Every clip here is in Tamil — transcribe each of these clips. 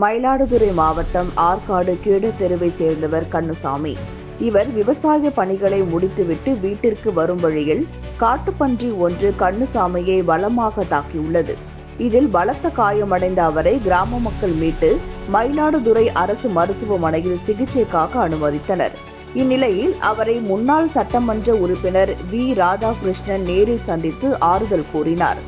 மயிலாடுதுறை மாவட்டம் ஆற்காடு கீழ தெருவை சேர்ந்தவர் கண்ணுசாமி. இவர் விவசாய பணிகளை முடித்துவிட்டு வீட்டிற்கு வரும் வழியில் காட்டுப்பன்றி ஒன்று கண்ணுசாமியை பலமாக தாக்கியுள்ளது. இதில் பலத்த காயமடைந்த அவரை கிராம மக்கள் மீட்டு மயிலாடுதுறை அரசு மருத்துவமனையில் சிகிச்சைக்காக அனுமதித்தனர். இந்நிலையில் அவரை முன்னாள் சட்டமன்ற உறுப்பினர் வி. ராதாகிருஷ்ணன் நேரில் சந்தித்து ஆறுதல் கூறினார்.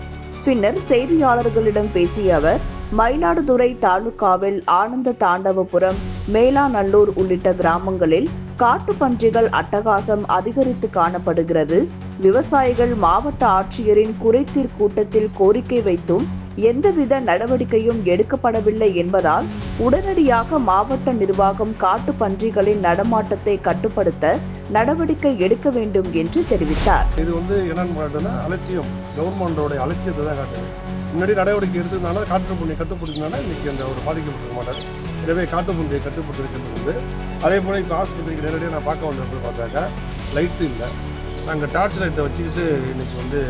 பின்னர் செய்தியாளர்களிடம் பேசிய அவர் மயிலாடுதுறை தாலுகாவில் ஆனந்த தாண்டவபுரம் மேலாநல்லூர் உள்ளிட்ட கிராமங்களில் காட்டுப்பன்றிகள் அட்டகாசம் அதிகரித்து காணப்படுகிறது. விவசாயிகள் மாவட்ட ஆட்சியரின் குறைதீர் கூட்டத்தில் கோரிக்கை வைத்தும் எந்தவித நடவடிக்கையும் எடுக்கப்படவில்லை என்பதால் உடனடியாக மாவட்ட நிர்வாகம் காட்டுப்பன்றிகளின் நடமாட்டத்தை கட்டுப்படுத்த நடவடிக்கை எடுக்க வேண்டும் என்று தெரிவித்தார். இது வந்து என்னன்னு பார்த்தோன்னா அலட்சியம். கவர்மெண்டோட அலட்சியத்தை தான் காட்டுது. முன்னாடி நடவடிக்கை எடுத்ததுனால காட்டு புண்ணியை கட்டுப்படுத்தினாலும் இன்னைக்கு அந்த ஒரு பாதிக்கப்பட்டிருக்க மாட்டார் எனவே காட்டு புண்ணியை கட்டுப்பட்டிருக்கிறது வந்து அதே போல் இப்போ ஆஸ்பத்திரிக்கு நேரடியாக நான் பார்க்க வந்தப்போ பார்த்தாக்கா லைட்டு இல்லை. நாங்கள் டார்ச் லைட்டை வச்சுக்கிட்டு இன்னைக்கு வந்து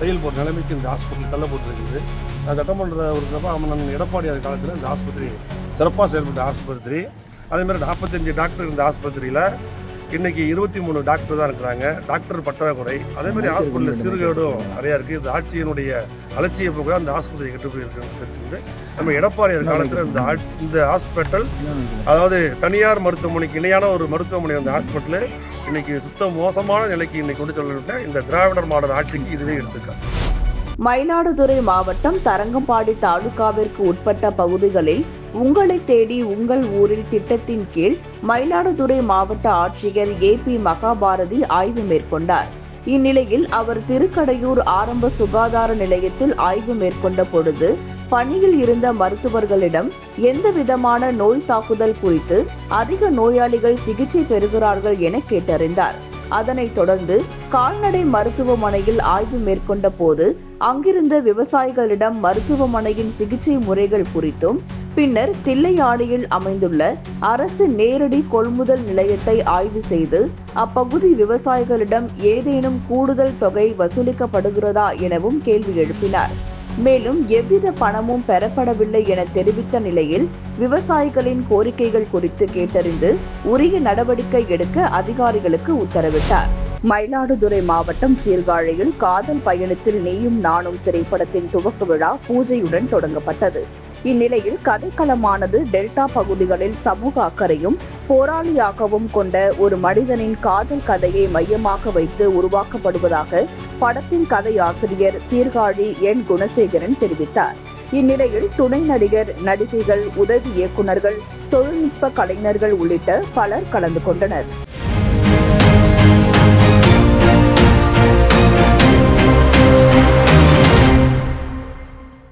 தையல் போகிற நிலைமைக்கு இந்த ஆஸ்பத்திரி தள்ளப்பட்டிருக்குது. நான் சட்டமன்ற உறுப்பினப்போ அம்மன் எடப்பாடியார் காலத்தில் இந்த ஆஸ்பத்திரி சிறப்பாக செயல்பட்ட ஆஸ்பத்திரி. அதேமாதிரி நாற்பத்தஞ்சு டாக்டர் இருந்த ஆஸ்பத்திரியில் இன்னைக்கு இருபத்தி மூணு டாக்டர் தான் இருக்கிறாங்க. டாக்டர் பற்றாக்குறை அதே மாதிரி ஹாஸ்பிட்டலில் சிறுகேடும் நிறையா இருக்குது இந்த ஆட்சியினுடைய அலட்சிய போக்கு இந்த ஆஸ்பத்திரி கட்டுப்படி இருக்குன்னு தெரிஞ்சுக்கிட்டு நம்ம எடப்பாடியார் காலத்தில் இந்த ஆட்சி இந்த ஹாஸ்பிட்டல் அதாவது தனியார் மருத்துவமனைக்கு இணையான ஒரு மருத்துவமனை அந்த ஹாஸ்பிட்டலு இன்னைக்கு சுத்த மோசமான நிலைக்கு இன்னைக்கு கொண்டு சொல்லிவிட்ட இந்த திராவிடர் மாடல் ஆட்சிக்கு இதுவே எடுத்துக்காட்டு மயிலாடுதுறை மாவட்டம் தரங்கம்பாடி தாலுகாவிற்கு உட்பட்ட பகுதிகளில் உங்களை தேடி உங்கள் ஊரில் திட்டத்தின் கீழ் மயிலாடுதுறை மாவட்ட ஆட்சியர் ஏ பி மகாபாரதி ஆய்வு மேற்கொண்டார். இந்நிலையில் அவர் திருக்கடையூர் ஆரம்ப சுகாதார நிலையத்தில் ஆய்வு மேற்கொண்ட பொழுது பணியில் இருந்த மருத்துவர்களிடம் எந்த விதமான நோய் தாக்குதல் குறித்து அதிக நோயாளிகள் சிகிச்சை பெறுகிறார்கள் என கேட்டறிந்தார். அதனைத் தொடர்ந்து கால்நடை மருத்துவமனையில் ஆய்வு மேற்கொண்ட போது அங்கிருந்த விவசாயிகளிடம் மருத்துவமனையின் சிகிச்சை முறைகள் குறித்தும் பின்னர் தில்லையாடியில் அமைந்துள்ள அரசு நேரடி கொள்முதல் நிலையத்தை ஆய்வு செய்து அப்பகுதி விவசாயிகளிடம் ஏதேனும் கூடுதல் தொகை வசூலிக்கப்படுகிறதா எனவும் கேள்வி எழுப்பினார். மேலும் எவ்வித பணமும் பெறப்படவில்லை என தெரிவித்த நிலையில் விவசாயிகளின் கோரிக்கைகள் குறித்து கேட்டறிந்து உரிய நடவடிக்கை எடுக்க அதிகாரிகளுக்கு உத்தரவிட்டார். மயிலாடுதுறை மாவட்டம் சீர்காழியில் காதல் பயணத்தில் நீயும் நானும் திரைப்படத்தின் துவக்க விழா பூஜையுடன் தொடங்கப்பட்டது. இந்நிலையில் கதைக்களமானது டெல்டா பகுதிகளில் சமூக அக்கறையும் போராளியாகவும் கொண்ட ஒரு மனிதனின் காதல் கதையை மையமாக வைத்து உருவாக்கப்படுவதாக படத்தின் கதையாசிரியர் சீர்காழி என். குணசேகரன் தெரிவித்தார். இந்நிலையில் துணை நடிகர் நடிகைகள் உதவி இயக்குநர்கள் தொழில்நுட்ப கலைஞர்கள் உள்ளிட்ட பலர் கலந்து கொண்டனர்.